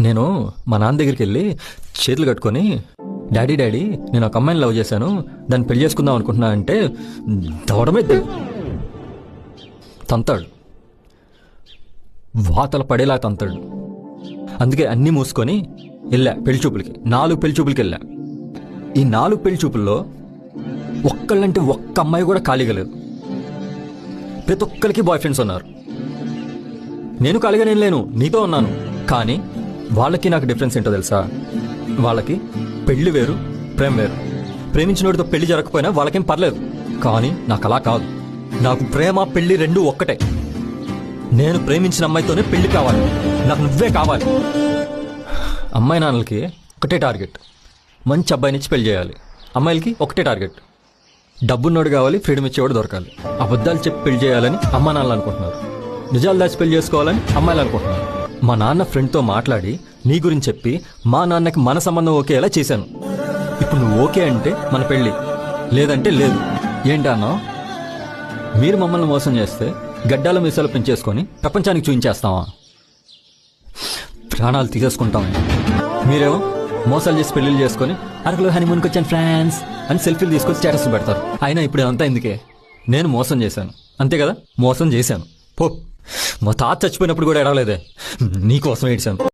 నేను మా నాన్న దగ్గరికి వెళ్ళి చేతులు కట్టుకొని డాడీ డాడీ నేను ఒక అమ్మాయిని లవ్ చేశాను. దాన్ని పెళ్ళి చేసుకుందాం అనుకుంటున్నా అంటే దవడమే తంతాడు. వాతలు పడేలా తంతాడు. అందుకే అన్నీ మూసుకొని వెళ్ళా పెళ్ళి చూపులకి. నాలుగు పెళ్ళి చూపులకి వెళ్ళా. ఈ నాలుగు పెళ్ళి చూపుల్లో ఒక్కళ్ళంటే ఒక్క అమ్మాయి కూడా ఖాళీగా లేదు ప్రతి ఒక్కరికి బాయ్ ఫ్రెండ్స్ ఉన్నారు. నేను ఖాళీగా నేను లేను నీతో ఉన్నాను. కానీ వాళ్ళకి నాకు డిఫరెన్స్ ఏంటో తెలుసా? వాళ్ళకి పెళ్ళి వేరు ప్రేమ వేరు. ప్రేమించినోడితో పెళ్ళి జరగకపోయినా వాళ్ళకేం పర్లేదు. కానీ నాకు అలా కాదు. నాకు ప్రేమ పెళ్ళి రెండు ఒక్కటే. నేను ప్రేమించిన అమ్మాయితోనే పెళ్ళి కావాలి. నాకు నువ్వే కావాలి. అమ్మాయి నాన్నలకి ఒకటే టార్గెట్ మంచి అబ్బాయినిచ్చి పెళ్ళి చేయాలి. అమ్మాయిలకి ఒకటే టార్గెట్ డబ్బున్నోడు కావాలి ఫ్రీడమ్ ఇచ్చేవాడు దొరకాలి. అబద్ధాలు చెప్పి పెళ్ళి చేయాలని అమ్మా నాన్నలు అనుకుంటున్నారు. నిజాలు దాచి పెళ్ళి చేసుకోవాలని అమ్మాయిలు అనుకుంటున్నారు. మా నాన్న ఫ్రెండ్తో మాట్లాడి నీ గురించి చెప్పి మా నాన్నకి మన సంబంధం ఓకేలా చేశాను. ఇప్పుడు నువ్వు ఓకే అంటే మన పెళ్ళి. లేదంటే లేదు. ఏంటన్నా మీరు మమ్మల్ని మోసం చేస్తే గడ్డాల మీసాలు పెంచేసుకొని ప్రపంచానికి చూపించేస్తావా? ప్రాణాలు తీసేసుకుంటాం. మీరేమో మోసాలు చేసి పెళ్ళిళ్ళు చేసుకొని అరకులో హనీమూన్కి వచ్చాను ఫ్రాన్స్ అని సెల్ఫీలు తీసుకొని స్టేటస్ పెడతారు. అయినా ఇప్పుడు అంతా ఎందుకే? నేను మోసం చేశాను. అంతే కదా? మోసం చేశాను. పో. మా తాత చచ్చిపోయినప్పుడు కూడా ఎడవలేదే నీకోసం ఏడ్చాను.